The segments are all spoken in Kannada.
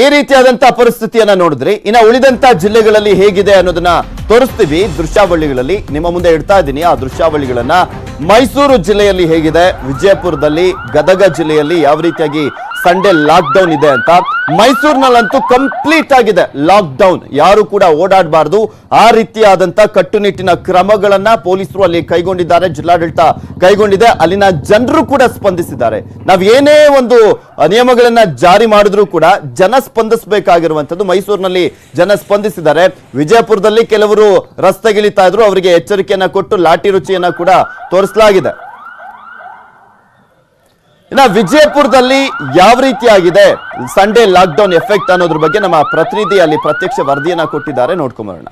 ಈ ರೀತಿಯಾದಂತಹ ಪರಿಸ್ಥಿತಿಯನ್ನ ನೋಡಿದ್ರಿ ಇನ್ನ ಉಳಿದಂತ ಜಿಲ್ಲೆಗಳಲ್ಲಿ ಹೇಗಿದೆ ಅನ್ನೋದನ್ನ ತೋರಿಸ್ತೀವಿ. ದೃಶ್ಯಾವಳಿಗಳಲ್ಲಿ ನಿಮ್ಮ ಮುಂದೆ ಇಡ್ತಾ ಇದ್ದೀನಿ. ಆ ದೃಶ್ಯಾವಳಿಗಳನ್ನ ಮೈಸೂರು ಜಿಲ್ಲೆಯಲ್ಲಿ ಹೇಗಿದೆ, ವಿಜಯಪುರದಲ್ಲಿ ಗದಗ ಜಿಲ್ಲೆಯಲ್ಲಿ ಯಾವ ರೀತಿಯಾಗಿ ಸಂಡೇ ಲಾಕ್ ಡೌನ್ ಇದೆ ಅಂತ. ಮೈಸೂರಿನಲ್ಲಂತೂ ಕಂಪ್ಲೀಟ್ ಆಗಿದೆ ಲಾಕ್ ಡೌನ್ ಯಾರು ಕೂಡ ಓಡಾಡಬಾರದು. ಆ ರೀತಿಯಾದಂತ ಕಟ್ಟುನಿಟ್ಟಿನ ಕ್ರಮಗಳನ್ನ ಪೊಲೀಸರು ಅಲ್ಲಿ ಕೈಗೊಂಡಿದ್ದಾರೆ, ಜಿಲ್ಲಾಡಳಿತ ಕೈಗೊಂಡಿದೆ. ಅಲ್ಲಿನ ಜನರು ಕೂಡ ಸ್ಪಂದಿಸಿದ್ದಾರೆ. ನಾವು ಏನೇ ಒಂದು ನಿಯಮಗಳನ್ನ ಜಾರಿ ಮಾಡಿದ್ರು ಕೂಡ ಜನ ಸ್ಪಂದಿಸಬೇಕಾಗಿರುವಂತದ್ದು ಮೈಸೂರಿನಲ್ಲಿ ಜನ ಸ್ಪಂದಿಸಿದ್ದಾರೆ. ವಿಜಯಪುರದಲ್ಲಿ ಕೆಲವರು ರಸ್ತೆಗಿಳಿತಾ ಇದ್ರು, ಅವರಿಗೆ ಎಚ್ಚರಿಕೆಯನ್ನ ಕೊಟ್ಟು ಲಾಠಿ ರುಚಿಯನ್ನ ಕೂಡ ತೋರಿಸಲಾಗಿದೆ. ಇನ್ನ ವಿಜಯಪುರದಲ್ಲಿ ಯಾವ ರೀತಿಯಾಗಿದೆ ಸಂಡೇ ಲಾಕ್ಡೌನ್ ಎಫೆಕ್ಟ್ ಅನ್ನೋದ್ರ ಬಗ್ಗೆ ನಮ್ಮ ಪ್ರತಿನಿಧಿ ಅಲ್ಲಿ ಪ್ರತ್ಯಕ್ಷ ವರದಿಯನ್ನ ಕೊಟ್ಟಿದ್ದಾರೆ. ನೋಡ್ಕೊಂಬರೋಣ.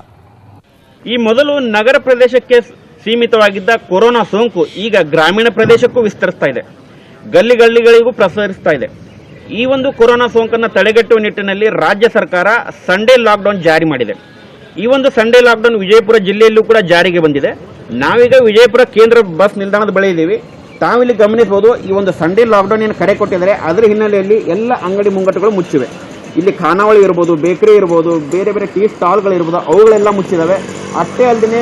ಈ ಮೊದಲು ನಗರ ಪ್ರದೇಶಕ್ಕೆ ಸೀಮಿತವಾಗಿದ್ದ ಕೊರೋನಾ ಸೋಂಕು ಈಗ ಗ್ರಾಮೀಣ ಪ್ರದೇಶಕ್ಕೂ ವಿಸ್ತರಿಸ್ತಾ ಇದೆ. ಗಲ್ಲಿ ಗಲ್ಲಿಗಳಿಗೂ ಪ್ರಸರಿಸ್ತಾ ಇದೆ. ಈ ಒಂದು ಕೊರೋನಾ ಸೋಂಕನ್ನು ತಡೆಗಟ್ಟುವ ನಿಟ್ಟಿನಲ್ಲಿ ರಾಜ್ಯ ಸರ್ಕಾರ ಸಂಡೇ ಲಾಕ್ಡೌನ್ ಜಾರಿ ಮಾಡಿದೆ. ಈ ಒಂದು ಸಂಡೇ ಲಾಕ್ಡೌನ್ ವಿಜಯಪುರ ಜಿಲ್ಲೆಯಲ್ಲೂ ಕೂಡ ಜಾರಿಗೆ ಬಂದಿದೆ. ನಾವೀಗ ವಿಜಯಪುರ ಕೇಂದ್ರ ಬಸ್ ನಿಲ್ದಾಣದ ಬಳಿ ಇದ್ದೀವಿ. ತಾವಿಲ್ಲಿ ಗಮನಿಸಬಹುದು, ಈ ಒಂದು ಸಂಡೇ ಲಾಕ್ಡೌನ್ ಏನು ಕರೆ ಕೊಟ್ಟಿದ್ದಾರೆ, ಅದರ ಹಿನ್ನೆಲೆಯಲ್ಲಿ ಎಲ್ಲ ಅಂಗಡಿ ಮುಂಗಟ್ಟುಗಳು ಮುಚ್ಚಿವೆ. ಇಲ್ಲಿ ಖಾನಾವಳಿ ಇರ್ಬೋದು, ಬೇಕರಿ ಇರ್ಬೋದು, ಬೇರೆ ಬೇರೆ ಟೀ ಸ್ಟಾಲ್ಗಳು ಇರ್ಬೋದು ಅವುಗಳೆಲ್ಲ ಮುಚ್ಚಿದ್ದಾವೆ ಅಷ್ಟೇ ಅಲ್ಲದೆ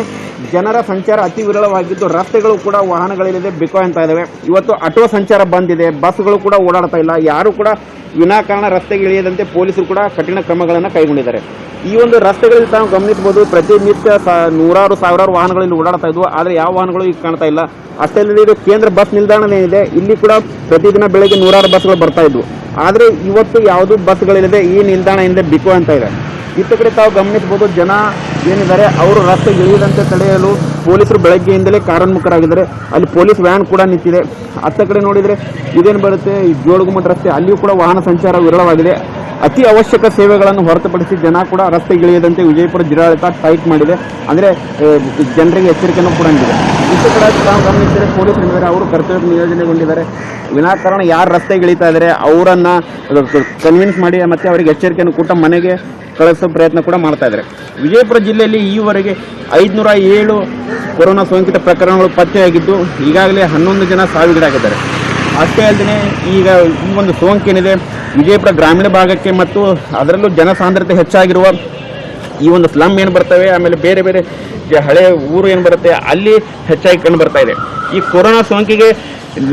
ಜನರ ಸಂಚಾರ ಅತಿ ವಿರಳವಾಗಿದ್ದು, ರಸ್ತೆಗಳು ಕೂಡ ವಾಹನಗಳಿಲ್ಲದೆ ಅಂತ ಇದಾವೆ. ಇವತ್ತು ಆಟೋ ಸಂಚಾರ ಬಂದಿದೆ ಬಸ್ಗಳು ಕೂಡ ಓಡಾಡ್ತಾ ಇಲ್ಲ. ಯಾರು ಕೂಡ ವಿನಾಕಾರಣ ರಸ್ತೆಗೆ ಇಳಿಯದಂತೆ ಪೊಲೀಸರು ಕೂಡ ಕಠಿಣ ಕ್ರಮಗಳನ್ನು ಕೈಗೊಂಡಿದ್ದಾರೆ. ಈ ಒಂದು ರಸ್ತೆಗಳಲ್ಲಿ ತಾವು ಗಮನಿಸಬಹುದು, ಪ್ರತಿನಿತ್ಯ ನೂರಾರು, ಸಾವಿರಾರು ವಾಹನಗಳು ಇಲ್ಲಿ ಓಡಾಡ್ತಾ ಇದ್ವು. ಆದರೆ ಯಾವ ವಾಹನಗಳು ಈಗ ಕಾಣ್ತಾ ಇಲ್ಲ. ಅಷ್ಟೇ ಇದು ಕೇಂದ್ರ ಬಸ್ ನಿಲ್ದಾಣ ಏನಿದೆ ಇಲ್ಲಿ ಕೂಡ ಪ್ರತಿದಿನ ಬೆಳಗ್ಗೆ ನೂರಾರು ಬಸ್ಗಳು ಬರ್ತಾ ಇದ್ವು. ಆದರೆ ಇವತ್ತು ಯಾವುದು ಬಸ್ಗಳಿಲ್ಲದೆ ಈ ನಿಲ್ದಾಣ ಹಿಂದೆ ಬಿಕೋ ಅಂತ ಇದೆ. ಇತ್ತ ಕಡೆ ತಾವು ಗಮನಿಸಬಹುದು, ಜನ ಏನಿದ್ದಾರೆ, ಅವರು ರಸ್ತೆ ಇಳಿಯದಂತೆ ತಡೆಯಲು ಪೊಲೀಸರು ಬೆಳಗ್ಗೆಯಿಂದಲೇ ಕಾರನ್ಮುಖರಾಗಿದ್ದಾರೆ ಅಲ್ಲಿ ಪೊಲೀಸ್ ವ್ಯಾನ್ ಕೂಡ ನಿಂತಿದೆ. ಅತ್ತ ಕಡೆ ನೋಡಿದರೆ ಇದೇನು ಬರುತ್ತೆ? ಈ ಜೋಡುಗುಮ್ಮಟ ರಸ್ತೆ, ಅಲ್ಲಿಯೂ ಕೂಡ ವಾಹನ ಸಂಚಾರ ವಿರಳವಾಗಿದೆ. ಅತಿ ಅವಶ್ಯಕ ಸೇವೆಗಳನ್ನು ಹೊರತುಪಡಿಸಿ ಜನ ಕೂಡ ರಸ್ತೆ ಇಳಿಯದಂತೆ ವಿಜಯಪುರ ಜಿಲ್ಲಾಡಳಿತ ಟೈಟ್ ಮಾಡಿದೆ. ಅಂದರೆ ಜನರಿಗೆ ಎಚ್ಚರಿಕೆಯನ್ನು ಕೂಡ ನೀಡಿದೆ. ಇಷ್ಟು ಕಡೆ ತಾವು ಗಮನಿಸಿದರೆ ಪೊಲೀಸರು ಇದ್ದಾರೆ ಅವರು ಕರ್ತವ್ಯ ನಿಯೋಜನೆಗೊಂಡಿದ್ದಾರೆ. ವಿನಾಕಾರಣ ಯಾರು ರಸ್ತೆ ಇಳಿತಾ ಇದ್ದಾರೆ, ಅವರನ್ನು ಕನ್ವಿನ್ಸ್ ಮಾಡಿ ಮತ್ತು ಅವರಿಗೆ ಎಚ್ಚರಿಕೆಯನ್ನು ಕೊಟ್ಟ ಮನೆಗೆ ಕಳಿಸೋ ಪ್ರಯತ್ನ ಕೂಡ ಮಾಡ್ತಾ ಇದ್ದಾರೆ. ವಿಜಯಪುರ ಜಿಲ್ಲೆಯಲ್ಲಿ ಈವರೆಗೆ ಐದುನೂರ ಏಳು ಕೊರೋನಾ ಸೋಂಕಿತ ಪ್ರಕರಣಗಳು ಪತ್ತೆಯಾಗಿದ್ದು, ಈಗಾಗಲೇ ಹನ್ನೊಂದು ಜನ ಸಾವಿಗೀಡಾಗಿದ್ದಾರೆ. ಅಷ್ಟೇ ಅಲ್ಲದೆ ಈಗ ಈ ಒಂದು ಸೋಂಕೇನಿದೆ ವಿಜಯಪುರ ಗ್ರಾಮೀಣ ಭಾಗಕ್ಕೆ ಮತ್ತು ಅದರಲ್ಲೂ ಜನಸಾಂದ್ರತೆ ಹೆಚ್ಚಾಗಿರುವ ಈ ಒಂದು ಸ್ಲಮ್ ಏನು ಬರ್ತವೆ, ಆಮೇಲೆ ಬೇರೆ ಬೇರೆ ಹಳೆ ಊರು ಏನು ಬರುತ್ತೆ, ಅಲ್ಲಿ ಹೆಚ್ಚಾಗಿ ಕಂಡು ಬರ್ತಾ ಇದೆ. ಈ ಕೊರೋನಾ ಸೋಂಕಿಗೆ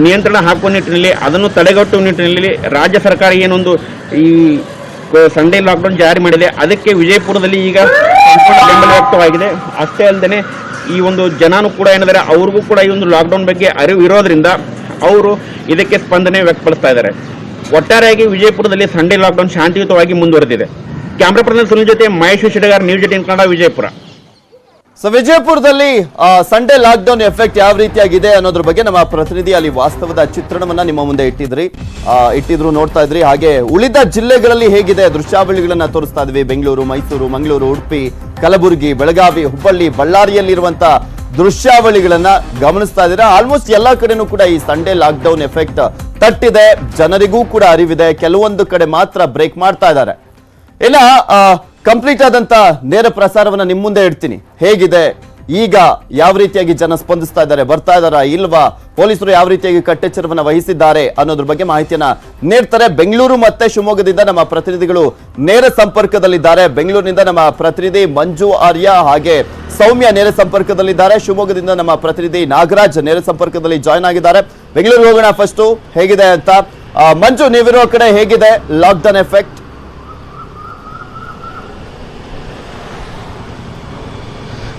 ನಿಯಂತ್ರಣ ಹಾಕುವ ನಿಟ್ಟಿನಲ್ಲಿ, ಅದನ್ನು ತಡೆಗಟ್ಟುವ ನಿಟ್ಟಿನಲ್ಲಿ ರಾಜ್ಯ ಸರ್ಕಾರ ಏನೊಂದು ಈ ಸಂಡೇ ಲಾಕ್ಡೌನ್ ಜಾರಿ ಮಾಡಿದೆ. ಅದಕ್ಕೆ ವಿಜಯಪುರದಲ್ಲಿ ಈಗ ಸಂಪೂರ್ಣ ಬೆಂಬಲ ವ್ಯಕ್ತವಾಗಿದೆ. ಅಷ್ಟೇ ಅಲ್ಲದೆ ಈ ಒಂದು ಜನನು ಕೂಡ ಏನಿದ್ದಾರೆ, ಅವ್ರಿಗೂ ಕೂಡ ಈ ಒಂದು ಲಾಕ್ಡೌನ್ ಬಗ್ಗೆ ಅರಿವು ಇರೋದ್ರಿಂದ ಅವರು ಇದಕ್ಕೆ ಸ್ಪಂದನೆ ವ್ಯಕ್ತಪಡಿಸ್ತಾ ಇದ್ದಾರೆ. ಒಟ್ಟಾರೆಯಾಗಿ ವಿಜಯಪುರದಲ್ಲಿ ಸಂಡೇ ಲಾಕ್ಡೌನ್ ಶಾಂತಿಯುತವಾಗಿ ಮುಂದುವರೆದಿದೆ. ಕ್ಯಾಮ್ರಾ ಪರ್ಸನ್ ಜೊತೆ Mahesh Shidagar news eighteen Kannada Vijayapura. So ವಿಜಯಪುರದಲ್ಲಿ ಸಂಡೇ ಲಾಕ್ಡೌನ್ ಎಫೆಕ್ಟ್ ಯಾವ ರೀತಿಯಾಗಿದೆ ಅನ್ನೋದ್ರ ಬಗ್ಗೆ ನಮ್ಮ ಪ್ರತಿನಿಧಿ ಅಲ್ಲಿ ವಾಸ್ತವದ ಚಿತ್ರಣವನ್ನ ನಿಮ್ಮ ಮುಂದೆ ಇಟ್ಟಿದ್ರಿ. ಇಟ್ಟಿದ್ರು, ನೋಡ್ತಾ ಇದ್ರಿ. ಹಾಗೆ ಉಳಿದ ಜಿಲ್ಲೆಗಳಲ್ಲಿ ಹೇಗಿದೆ? ದೃಶ್ಯಾವಳಿಗಳನ್ನ ತೋರಿಸ್ತಾ ಇದ್ವಿ. ಬೆಂಗಳೂರು, ಮೈಸೂರು, ಮಂಗಳೂರು, ಉಡುಪಿ, ಕಲಬುರಗಿ, ಬೆಳಗಾವಿ, ಹುಬ್ಬಳ್ಳಿ, ಬಳ್ಳಾರಿಯಲ್ಲಿರುವಂತ ದೃಶ್ಯಾವಳಿಗಳನ್ನ ಗಮನಿಸ್ತಾ ಇದ್ದೀರಾ? ಆಲ್ಮೋಸ್ಟ್ ಎಲ್ಲಾ ಕಡೆನೂ ಕೂಡ ಈ ಸಂಡೇ ಲಾಕ್ಡೌನ್ ಎಫೆಕ್ಟ್ ತಟ್ಟಿದೆ. ಜನರಿಗೂ ಕೂಡ ಅರಿವಿದೆ. ಕೆಲವೊಂದು ಕಡೆ ಮಾತ್ರ ಬ್ರೇಕ್ ಮಾಡ್ತಾ ಇದ್ದಾರೆ. ಇನ್ನ ಕಂಪ್ಲೀಟ್ ಆದಂತ ನೇರ ಪ್ರಸಾರವನ್ನ ನಿಮ್ಮ ಮುಂದೆ ಇಡ್ತೀನಿ. ಹೇಗಿದೆ? ಈಗ ಯಾವ ರೀತಿಯಾಗಿ ಜನ ಸ್ಪಂದಿಸ್ತಾ ಇದ್ದಾರೆ, ಬರ್ತಾ ಇದ್ದಾರಾ, ಇಲ್ವಾ? ಪೊಲೀಸರು ಯಾವ ರೀತಿಯಾಗಿ ಕಟ್ಟೆಚ್ಚರವನ್ನು ವಹಿಸಿದ್ದಾರೆ ಅನ್ನೋದ್ರ ಬಗ್ಗೆ ಮಾಹಿತಿಯನ್ನ ನೀಡ್ತಾರೆ. ಬೆಂಗಳೂರು ಮತ್ತೆ ಶಿವಮೊಗ್ಗದಿಂದ ನಮ್ಮ ಪ್ರತಿನಿಧಿಗಳು ನೇರ ಸಂಪರ್ಕದಲ್ಲಿದ್ದಾರೆ. ಬೆಂಗಳೂರಿನಿಂದ ನಮ್ಮ ಪ್ರತಿನಿಧಿ ಮಂಜು ಆರ್ಯ ಹಾಗೆ ಸೌಮ್ಯ ನೇರ ಸಂಪರ್ಕದಲ್ಲಿದ್ದಾರೆ. ಶಿವಮೊಗ್ಗದಿಂದ ನಮ್ಮ ಪ್ರತಿನಿಧಿ ನಾಗರಾಜ್ ನೇರ ಸಂಪರ್ಕದಲ್ಲಿ ಜಾಯ್ನ್ ಆಗಿದ್ದಾರೆ. ಬೆಂಗಳೂರಿಗೆ ಹೋಗೋಣ ಫಸ್ಟ್ ಹೇಗಿದೆ ಅಂತ? ಮಂಜು, ನೀವಿರೋ ಕಡೆ ಹೇಗಿದೆ? ಲಾಕ್ಡೌನ್ ಎಫೆಕ್ಟ್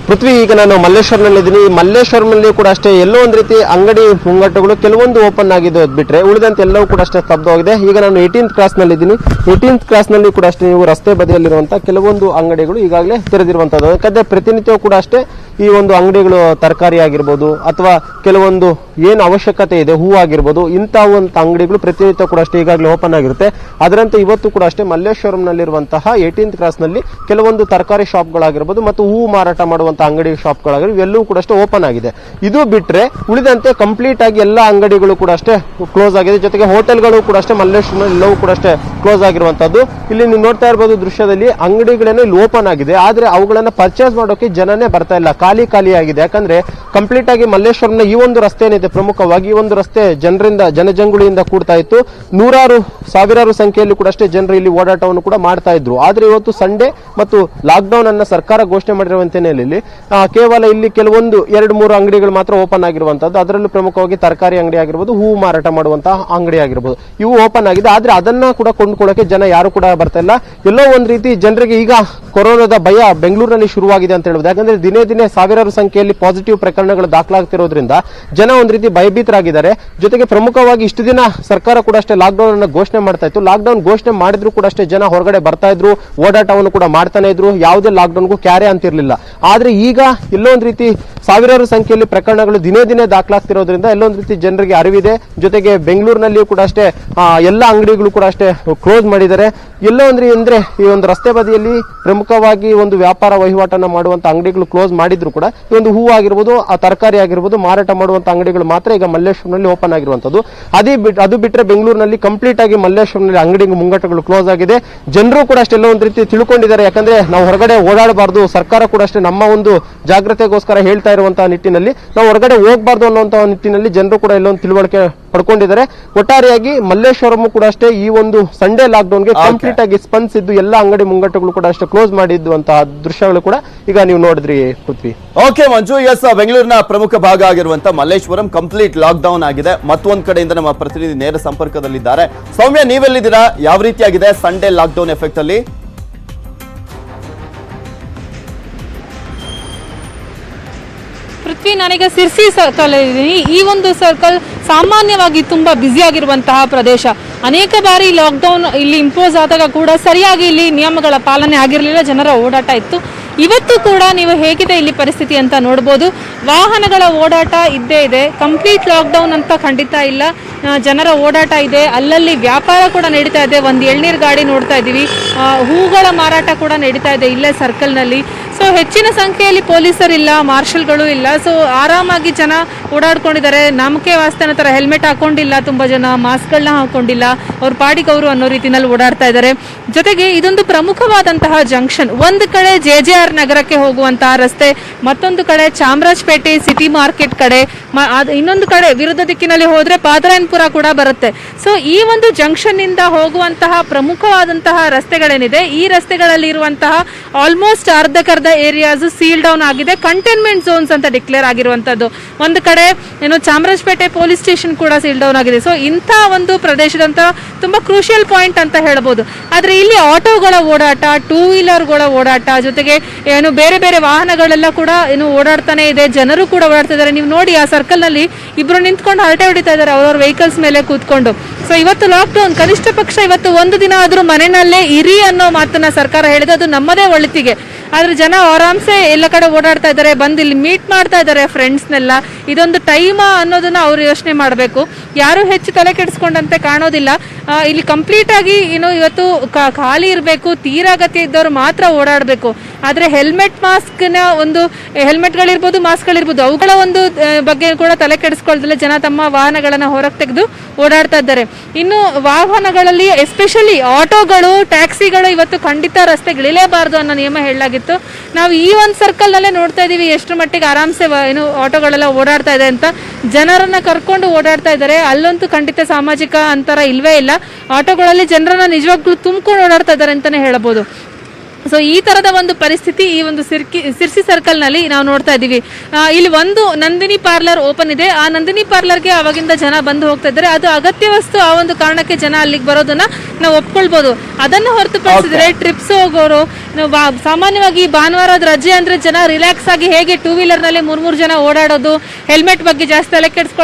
ಪೃಥ್ವಿ, ಈಗ ನಾನು ಮಲ್ಲೇಶ್ವರ್ನಲ್ಲಿದ್ದೀನಿ. ಮಲ್ಲೇಶ್ವರ್ನಲ್ಲಿ ಕೂಡ ಅಷ್ಟೇ ಎಲ್ಲೋ ಒಂದು ರೀತಿ ಅಂಗಡಿ ಮುಂಗಟ್ಟುಗಳು ಕೆಲವೊಂದು ಓಪನ್ ಆಗಿದೆ ಬಿಟ್ಟರೆ ಉಳಿದಂತೆ ಎಲ್ಲವೂ ಕೂಡ ಅಷ್ಟೇ ಸ್ತಬ್ಧವಾಗಿದೆ. ಈಗ ನಾನು ಏಯ್ಟೀನ್ತ್ ಕ್ರಾಸ್ನಲ್ಲಿದ್ದೀನಿ ಏಯ್ಟೀನ್ತ್ ಕ್ರಾಸ್ನಲ್ಲಿ ಕೂಡ ಅಷ್ಟೇ ನೀವು ರಸ್ತೆ ಬದಿಯಲ್ಲಿರುವಂಥ ಕೆಲವೊಂದು ಅಂಗಡಿಗಳು ಈಗಾಗಲೇ ತೆರೆದಿರುವಂಥದ್ದು ಯಾಕಂದರೆ ಪ್ರತಿನಿತ್ಯವೂ ಕೂಡ ಅಷ್ಟೇ ಈ ಒಂದು ಅಂಗಡಿಗಳು ತರಕಾರಿ ಆಗಿರ್ಬೋದು ಅಥವಾ ಕೆಲವೊಂದು ಏನು ಅವಶ್ಯಕತೆ ಇದೆ ಹೂ ಆಗಿರ್ಬೋದು, ಇಂಥ ಒಂದು ಅಂಗಡಿಗಳು ಪ್ರತಿನಿತ್ಯ ಕೂಡ ಅಷ್ಟೇ ಈಗಾಗಲೇ ಓಪನ್ ಆಗಿರುತ್ತೆ. ಅದರಂತೆ ಇವತ್ತು ಕೂಡ ಅಷ್ಟೇ ಮಲ್ಲೇಶ್ವರಂನಲ್ಲಿರುವಂತಹ ಏಯ್ಟೀನ್ತ್ ಕ್ರಾಸ್ನಲ್ಲಿ ಕೆಲವೊಂದು ತರಕಾರಿ ಶಾಪ್ಗಳಾಗಿರ್ಬೋದು ಮತ್ತು ಹೂ ಮಾರಾಟ ಮಾಡುವಂತಹ ಅಂಗಡಿ ಶಾಪ್ಗಳಾಗಿರ್ಬೋದು ಇವೆಲ್ಲವೂ ಕೂಡ ಅಷ್ಟೇ ಓಪನ್ ಆಗಿದೆ. ಇದು ಬಿಟ್ಟರೆ ಉಳಿದಂತೆ ಕಂಪ್ಲೀಟ್ ಆಗಿ ಎಲ್ಲ ಅಂಗಡಿಗಳು ಕೂಡ ಅಷ್ಟೇ ಕ್ಲೋಸ್ ಆಗಿದೆ. ಜೊತೆಗೆ ಹೋಟೆಲ್ಗಳು ಕೂಡ ಅಷ್ಟೇ ಮಲ್ಲೇಶ್ವರಂ ಎಲ್ಲವೂ ಕೂಡ ಅಷ್ಟೇ ಕ್ಲೋಸ್ ಆಗಿರುವಂಥದ್ದು. ಇಲ್ಲಿ ನೀವು ನೋಡ್ತಾ ಇರಬಹುದು ದೃಶ್ಯದಲ್ಲಿ ಅಂಗಡಿಗಳೇನೋ ಇಲ್ಲಿ ಓಪನ್ ಆಗಿದೆ, ಆದರೆ ಅವುಗಳನ್ನು ಪರ್ಚೇಸ್ ಮಾಡೋಕೆ ಜನನೇ ಬರ್ತಾ ಇಲ್ಲ. ಖಾಲಿ ಖಾಲಿ ಆಗಿದೆ. ಯಾಕಂದ್ರೆ ಕಂಪ್ಲೀಟ್ ಆಗಿ ಮಲ್ಲೇಶ್ವರಂನ ಈ ಒಂದು ರಸ್ತೆ ಏನಿದೆ, ಪ್ರಮುಖವಾಗಿ ಈ ಒಂದು ರಸ್ತೆ ಜನರಿಂದ, ಜನಜಂಗುಳಿಯಿಂದ ಕೂಡ್ತಾ ಇತ್ತು. ನೂರಾರು, ಸಾವಿರಾರು ಸಂಖ್ಯೆಯಲ್ಲಿ ಕೂಡ ಅಷ್ಟೇ ಜನರು ಇಲ್ಲಿ ಓಡಾಟವನ್ನು ಕೂಡ ಮಾಡ್ತಾ ಇದ್ರು. ಆದ್ರೆ ಇವತ್ತು ಸಂಡೇ ಮತ್ತು ಲಾಕ್ಡೌನ್ ಅನ್ನ ಸರ್ಕಾರ ಘೋಷಣೆ ಮಾಡಿರುವಂತೆ ಇಲ್ಲಿ. ಕೇವಲ ಇಲ್ಲಿ ಕೆಲವೊಂದು ಎರಡು, ಮೂರು ಅಂಗಡಿಗಳು ಮಾತ್ರ ಓಪನ್ ಆಗಿರುವಂತದ್ದು ಅದರಲ್ಲೂ ಪ್ರಮುಖವಾಗಿ ತರಕಾರಿ ಅಂಗಡಿ ಆಗಿರ್ಬೋದು, ಹೂವು ಮಾರಾಟ ಮಾಡುವಂತಹ ಅಂಗಡಿ ಆಗಿರ್ಬೋದು. ಇವು ಓಪನ್ ಆಗಿದೆ. ಆದ್ರೆ ಅದನ್ನ ಕೂಡ ಕೊಂಡ್ಕೊಳ್ಳೋಕೆ ಜನ ಯಾರು ಕೂಡ ಬರ್ತಾ ಇಲ್ಲ. ಎಲ್ಲೋ ಒಂದ್ ರೀತಿ ಜನರಿಗೆ ಈಗ ಕೊರೋನಾದ ಭಯ ಬೆಂಗಳೂರಿನಲ್ಲಿ ಶುರುವಾಗಿದೆ ಅಂತ ಹೇಳ್ಬೋದು ಯಾಕಂದ್ರೆ ದಿನೇ ದಿನೇ ಸಾವಿರಾರು ಸಂಖ್ಯೆಯಲ್ಲಿ ಪಾಸಿಟಿವ್ ಪ್ರಕರಣಗಳು ದಾಖಲಾಗ್ತಿರೋದ್ರಿಂದ ಜನ ಒಂದ್ ರೀತಿ ಭಯಭೀತರಾಗಿದ್ದಾರೆ. ಜೊತೆಗೆ ಪ್ರಮುಖವಾಗಿ ಇಷ್ಟು ದಿನ ಸರ್ಕಾರ ಕೂಡ ಅಷ್ಟೇ ಲಾಕ್ಡೌನ್ ಅನ್ನು ಘೋಷಣೆ ಮಾಡ್ತಾ ಇತ್ತು. ಲಾಕ್ಡೌನ್ ಘೋಷಣೆ ಮಾಡಿದ್ರು ಕೂಡ ಅಷ್ಟೇ ಜನ ಹೊರಗಡೆ ಬರ್ತಾ ಇದ್ರು, ಓಡಾಟವನ್ನು ಕೂಡ ಮಾಡ್ತಾನೆ ಇದ್ರು. ಯಾವುದೇ ಲಾಕ್ಡೌನ್ಗೂ ಕ್ಯಾರೆ ಅಂತಿರ್ಲಿಲ್ಲ. ಆದ್ರೆ ಈಗ ಎಲ್ಲೋ ಒಂದ್ ರೀತಿ ಸಾವಿರಾರು ಸಂಖ್ಯೆಯಲ್ಲಿ ಪ್ರಕರಣಗಳು ದಿನೇ ದಿನೇ ದಾಖಲಾಗ್ತಿರೋದ್ರಿಂದ ಎಲ್ಲೊಂದು ರೀತಿ ಜನರಿಗೆ ಅರಿವಿದೆ. ಜೊತೆಗೆ ಬೆಂಗಳೂರಿನಲ್ಲಿಯೂ ಕೂಡ ಅಷ್ಟೇ ಎಲ್ಲ ಅಂಗಡಿಗಳು ಕೂಡ ಅಷ್ಟೇ ಕ್ಲೋಸ್ ಮಾಡಿದ್ದಾರೆ. ಎಲ್ಲೋ ಅಂದ್ರೆ ಈ ಒಂದು ರಸ್ತೆ ಬದಿಯಲ್ಲಿ ಪ್ರಮುಖವಾಗಿ ಒಂದು ವ್ಯಾಪಾರ ವಹಿವಾಟನ್ನ ಮಾಡುವಂತ ಅಂಗಡಿಗಳು ಕ್ಲೋಸ್ ಮಾಡಿದ್ರು ಕೂಡ ಈ ಒಂದು ಹೂವು ಆಗಿರ್ಬೋದು, ಆ, ತರಕಾರಿ ಆಗಿರ್ಬೋದು, ಮಾರಾಟ ಮಾಡುವಂತ ಅಂಗಡಿಗಳು ಮಾತ್ರ ಈಗ ಮಲ್ಲೇಶ್ವರಂನಲ್ಲಿ ಓಪನ್ ಆಗಿರುವಂತದ್ದು ಅದೇ ಅದು ಬಿಟ್ಟರೆ ಬೆಂಗಳೂರಿನಲ್ಲಿ ಕಂಪ್ಲೀಟ್ ಆಗಿ ಮಲ್ಲೇಶ್ವರಂನಲ್ಲಿ ಅಂಗಡಿ ಮುಂಗಟ್ಟುಗಳು ಕ್ಲೋಸ್ ಆಗಿದೆ. ಜನರು ಕೂಡ ಅಷ್ಟೇ ಎಲ್ಲೋ ಒಂದು ರೀತಿ ತಿಳ್ಕೊಂಡಿದ್ದಾರೆ. ಯಾಕಂದ್ರೆ ನಾವು ಹೊರಗಡೆ ಓಡಾಡಬಾರ್ದು. ಸರ್ಕಾರ ಕೂಡ ಅಷ್ಟೇ ನಮ್ಮ ಒಂದು ಜಾಗ್ರತೆಗೋಸ್ಕರ ಹೇಳ್ತಾ ಇರುವಂತಹ ನಿಟ್ಟಿನಲ್ಲಿ ನಾವು ಹೊರಗಡೆ ಹೋಗ್ಬಾರ್ದು ಅನ್ನುವಂತಹ ನಿಟ್ಟಿನಲ್ಲಿ ಜನರು ಕೂಡ ಇಲ್ಲೊಂದು ತಿಳುವಳಿಕೆ ಪಡ್ಕೊಂಡಿದ್ದಾರೆ. ಒಟ್ಟಾರೆಯಾಗಿ ಮಲ್ಲೇಶ್ವರಂ ಕೂಡ ಅಷ್ಟೇ ಈ ಒಂದು ಸಂಡೇ ಲಾಕ್ಡೌನ್ಗೆ ಗೆ ಕಂಪ್ಲೀಟ್ ಆಗಿ ಸ್ಪಂದಿಸಿದ್ದು ಎಲ್ಲ ಅಂಗಡಿ ಮುಂಗಟ್ಟುಗಳು ಕೂಡ ಅಷ್ಟೇ ಕ್ಲೋಸ್ ಮಾಡಿದ್ದುವಂತಹ ದೃಶ್ಯಗಳು ಕೂಡ ಈಗ ನೀವು ನೋಡಿದ್ರಿ ಪೃಥ್ವಿ. ಓಕೆ ಮಂಜು ಎಸ್ ಬೆಂಗಳೂರಿನ ಪ್ರಮುಖ ಭಾಗ ಆಗಿರುವಂತಹ ಮಲ್ಲೇಶ್ವರಂ ಕಂಪ್ಲೀಟ್ ಲಾಕ್ ಡೌನ್ ಆಗಿದೆ. ಮತ್ತೊಂದ್ ಕಡೆಯಿಂದ ನಮ್ಮ ಪ್ರತಿನಿಧಿ ನೇರ ಸಂಪರ್ಕದಲ್ಲಿದ್ದಾರೆ. ಸೌಮ್ಯ ನೀವೆಲ್ಲಿದ್ದೀರಾ? ಯಾವ ರೀತಿಯಾಗಿದೆ ಸಂಡೇ ಲಾಕ್ ಡೌನ್ ಎಫೆಕ್ಟ್ ಅಲ್ಲಿ? ಪೃಥ್ವಿ, ನಾನೀಗ ಸಿರ್ಸಿ ಸರ್ಕಲ್ ಇದ್ದೀನಿ ಈ ಒಂದು ಸರ್ಕಲ್ ಸಾಮಾನ್ಯವಾಗಿ ತುಂಬ ಆಗಿರುವಂತಹ ಪ್ರದೇಶ. ಅನೇಕ ಬಾರಿ ಲಾಕ್ಡೌನ್ ಇಲ್ಲಿ ಇಂಪೋಸ್ ಆದಾಗ ಕೂಡ ಸರಿಯಾಗಿ ಇಲ್ಲಿ ನಿಯಮಗಳ ಪಾಲನೆ ಆಗಿರಲಿಲ್ಲ, ಜನರ ಓಡಾಟ ಇತ್ತು. ಇವತ್ತು ಕೂಡ ನೀವು ಹೇಗಿದೆ ಇಲ್ಲಿ ಪರಿಸ್ಥಿತಿ ಅಂತ ನೋಡ್ಬೋದು. ವಾಹನಗಳ ಓಡಾಟ ಇದ್ದೇ ಇದೆ. ಕಂಪ್ಲೀಟ್ ಲಾಕ್ಡೌನ್ ಅಂತ ಖಂಡಿತ ಇಲ್ಲ. ಜನರ ಓಡಾಟ ಇದೆ. ಅಲ್ಲಲ್ಲಿ ವ್ಯಾಪಾರ ಕೂಡ ನಡೀತಾ ಇದೆ. ಒಂದು ಎಳ್ನೀರು ಗಾಡಿ ನೋಡ್ತಾ ಇದ್ದೀವಿ. ಹೂಗಳ ಮಾರಾಟ ಕೂಡ ನಡೀತಾ ಇದೆ ಇಲ್ಲೇ ಸರ್ಕಲ್ನಲ್ಲಿ ಸೊ ಹೆಚ್ಚಿನ ಸಂಖ್ಯೆಯಲ್ಲಿ ಪೊಲೀಸರಿಲ್ಲ, ಮಾರ್ಷಲ್ಗಳು ಇಲ್ಲ. ಸೊ ಆರಾಮಾಗಿ ಜನ ಓಡಾಡ್ಕೊಂಡಿದ್ದಾರೆ. ನಮಗೆ ವಾಸ್ತೆ ಥರ ಹೆಲ್ಮೆಟ್ ಹಾಕೊಂಡಿಲ್ಲ, ತುಂಬ ಜನ ಮಾಸ್ಕ್ಗಳನ್ನ ಹಾಕೊಂಡಿಲ್ಲ. ಅವ್ರ ಪಾಡಿಗೆ ಅವರು ಅನ್ನೋ ರೀತಿನಲ್ಲಿ ಓಡಾಡ್ತಾ ಇದ್ದಾರೆ. ಜೊತೆಗೆ ಇದೊಂದು ಪ್ರಮುಖವಾದಂತಹ ಜಂಕ್ಷನ್. ಒಂದು ಕಡೆ ಜೆ ಜೆ ಆರ್ ನಗರಕ್ಕೆ ಹೋಗುವಂತಹ ರಸ್ತೆ, ಮತ್ತೊಂದು ಕಡೆ ಚಾಮರಾಜಪೇಟೆ ಸಿಟಿ ಮಾರ್ಕೆಟ್ ಕಡೆ ಇನ್ನೊಂದು ಕಡೆ ವಿರುದ್ಧ ದಿಕ್ಕಿನಲ್ಲಿ ಹೋದ್ರೆ ಪಾದರಾಯನ್ಪುರ ಕೂಡ ಬರುತ್ತೆ. ಸೊ ಈ ಒಂದು ಜಂಕ್ಷನ್ ಇಂದ ಹೋಗುವಂತಹ ಪ್ರಮುಖವಾದಂತಹ ರಸ್ತೆಗಳೇನಿದೆ, ಈ ರಸ್ತೆಗಳಲ್ಲಿ ಇರುವಂತಹ ಆಲ್ಮೋಸ್ಟ್ ಅರ್ಧಕರ್ಧ ಏರಿಯಾಸ್ ಸೀಲ್ ಡೌನ್ ಆಗಿದೆ. ಕಂಟೈನ್ಮೆಂಟ್ ಝೋನ್ಸ್ ಅಂತ ಡಿಕ್ಲೇರ್ ಆಗಿರುವಂತದ್ದು. ಒಂದು ಕಡೆ ಏನು ಚಾಮರಾಜಪೇಟೆ ಪೊಲೀಸ್ ಸ್ಟೇಷನ್ ಕೂಡ ಸೀಲ್ ಡೌನ್ ಆಗಿದೆ. ಸೊ ಇಂಥ ಒಂದು ಪ್ರದೇಶದಂತ ತುಂಬಾ ಕ್ರೂಷಿಯಲ್ ಪಾಯಿಂಟ್ ಅಂತ ಹೇಳ್ಬೋದು. ಆದ್ರೆ ಇಲ್ಲಿ ಆಟೋಗಳ ಓಡಾಟ ಟೂ ವೀಲರ್ಗಳ ಓಡಾಟ, ಜೊತೆಗೆ ಏನು ಬೇರೆ ಬೇರೆ ವಾಹನಗಳೆಲ್ಲ ಕೂಡ ಏನು ಓಡಾಡ್ತಾನೆ ಇದೆ. ಜನರು ಕೂಡ ಓಡಾಡ್ತಾ ಇದ್ದಾರೆ. ನೀವು ನೋಡಿ ಆ ಸರ್ಕಲ್ನಲ್ಲಿ ಇಬ್ರು ನಿಂತ್ಕೊಂಡು ಹರಟೆ ಹೊಡಿತಾ ಇದ್ದಾರೆ ಅವ್ರವ್ರ ವೆಹಿಕಲ್ಸ್ ಮೇಲೆ ಕೂತ್ಕೊಂಡು. ಸೊ ಇವತ್ತು ಲಾಕ್ಡೌನ್ ಕನಿಷ್ಠ ಪಕ್ಷ ಇವತ್ತು ಒಂದು ದಿನ ಆದ್ರೂ ಮನೆಯಲ್ಲೇ ಇರಿ ಅನ್ನೋ ಮಾತನ್ನ ಸರ್ಕಾರ ಹೇಳಿದೆ. ಅದು ನಮ್ಮದೇ ಒಳಿತಿಗೆ. ಆದ್ರೆ ಜನ ಆರಾಮ್ಸೆ ಎಲ್ಲ ಕಡೆ ಓಡಾಡ್ತಾ ಇದ್ದಾರೆ ಬಂದು ಇಲ್ಲಿ ಮೀಟ್ ಮಾಡ್ತಾ ಇದ್ದಾರೆ ಫ್ರೆಂಡ್ಸ್ನೆಲ್ಲ ಇದೊಂದು ಟೈಮ ಅನ್ನೋದನ್ನ ಅವ್ರು ಯೋಚನೆ ಮಾಡಬೇಕು. ಯಾರು ಹೆಚ್ಚು ತಲೆ ಕೆಡಿಸ್ಕೊಂಡಂತೆ ಕಾಣೋದಿಲ್ಲ. ಇಲ್ಲಿ ಕಂಪ್ಲೀಟ್ ಆಗಿ ಏನು ಇವತ್ತು ಖಾಲಿ ಇರಬೇಕು ತೀರಾಗತಿ ಇದ್ದವರು ಮಾತ್ರ ಓಡಾಡಬೇಕು. ಆದರೆ ಹೆಲ್ಮೆಟ್ ಮಾಸ್ಕ್ನ ಒಂದು ಹೆಲ್ಮೆಟ್ಗಳಿರ್ಬೋದು ಮಾಸ್ಕ್ಗಳಿರ್ಬೋದು ಅವುಗಳ ಒಂದು ಬಗ್ಗೆ ಕೂಡ ತಲೆ ಕೆಡಿಸ್ಕೊಳ್ದಲೆ ಜನ ತಮ್ಮ ವಾಹನಗಳನ್ನ ಹೊರಗೆ ತೆಗೆದು ಓಡಾಡ್ತಾ ಇದ್ದಾರೆ. ಇನ್ನು ವಾಹನಗಳಲ್ಲಿ ಎಸ್ಪೆಷಲಿ ಆಟೋಗಳು ಟ್ಯಾಕ್ಸಿಗಳು ಇವತ್ತು ಖಂಡಿತ ರಸ್ತೆಗಳಿಲೇಬಾರ್ದು ಅನ್ನೋ ನಿಯಮ ಹೇಳಲಾಗಿತ್ತು. ನಾವು ಈ ಒಂದು ಸರ್ಕಲ್ ನಲ್ಲೇ ನೋಡ್ತಾ ಇದೀವಿ ಎಷ್ಟು ಮಟ್ಟಿಗೆ ಆರಾಮ್ಸೆ ಏನು ಆಟೋಗಳೆಲ್ಲ ಓಡಾಡ್ತಾ ಇದೆ ಅಂತ. ಜನರನ್ನು ಕರ್ಕೊಂಡು ಓಡಾಡ್ತಾ ಇದ್ದಾರೆ. ಅಲ್ಲಂತೂ ಖಂಡಿತ ಸಾಮಾಜಿಕ ಅಂತರ ಇಲ್ವೇ ಇಲ್ಲ. ಆಟೋಗಳಲ್ಲಿ ಜನರನ್ನ ನಿಜವಾಗ್ಲೂ ತುಂಬಿಕೊಂಡು ಓಡಾಡ್ತಾ ಇದ್ದಾರೆ ಅಂತಾನೆ ಹೇಳಬಹುದು. ಸೊ ಈ ತರದ ಒಂದು ಪರಿಸ್ಥಿತಿ ಈ ಒಂದು ಸಿರ್ಕಿ ಸಿರ್ಸಿ ಸರ್ಕಲ್ನಲ್ಲಿ ನಾವು ನೋಡ್ತಾ ಇದ್ದೀವಿ. ಇಲ್ಲಿ ಒಂದು ನಂದಿನಿ ಪಾರ್ಲರ್ ಓಪನ್ ಇದೆ. ಆ ನಂದಿನಿ ಪಾರ್ಲರ್ಗೆ ಅವಾಗಿಂದ ಜನ ಬಂದು ಹೋಗ್ತಾ ಇದ್ದಾರೆ. ಅದು ಅಗತ್ಯ ವಸ್ತು ಆ ಒಂದು ಕಾರಣಕ್ಕೆ ಜನ ಅಲ್ಲಿಗೆ ಬರೋದನ್ನ ನಾವು ಒಪ್ಕೊಳ್ಬಹುದು ಅದನ್ನು ಹೊರತುಪಡಿಸಿದ್ರೆ ಟ್ರಿಪ್ಸ್ ಹೋಗೋರು ಸಾಮಾನ್ಯವಾಗಿ ಭಾನುವಾರದ ರಜೆ ಅಂದ್ರೆ ಜನ ರಿಲ್ಯಾಕ್ಸ್ ಆಗಿ ಹೇಗೆ ಟೂ ವೀಲರ್ನಲ್ಲಿ ಮೂರು ಮೂರ್ ಜನ ಓಡಾಡೋದು ಹೆಲ್ಮೆಟ್ ಬಗ್ಗೆ ಜಾಸ್ತಿ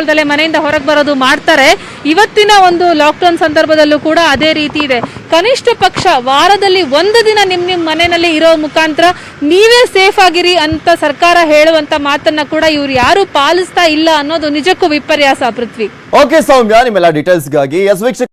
ತಲೆ ಮನೆಯಿಂದ ಹೊರಗೆ ಬರೋದು ಮಾಡ್ತಾರೆ. ಇವತ್ತಿನ ಒಂದು ಲಾಕ್ಡೌನ್ ಸಂದರ್ಭದಲ್ಲೂ ಕೂಡ ಅದೇ ರೀತಿ ಇದೆ. ಕನಿಷ್ಠ ಪಕ್ಷ ವಾರದಲ್ಲಿ ಒಂದು ದಿನ ನಿಮ್ ನಿಮ್ ಮನೆಯಲ್ಲಿ ಇರೋ ಮುಖಾಂತರ ನೀವೇ ಸೇಫ್ ಆಗಿರಿ ಅಂತ ಸರ್ಕಾರ ಹೇಳುವಂತ ಮಾತನ್ನ ಕೂಡ ಇವ್ರು ಯಾರು ಪಾಲಿಸ್ತಾ ಇಲ್ಲ ಅನ್ನೋದು ನಿಜಕ್ಕೂ ವಿಪರ್ಯಾಸ, ಪೃಥ್ವಿ. ಓಕೆ ಸೌಮ್ಯ, ನಿಮ್ಮೆಲ್ಲ ಡೀಟೇಲ್ಸ್ಗಾಗಿ ಎಸ್ ವೀಕ್ಷಕ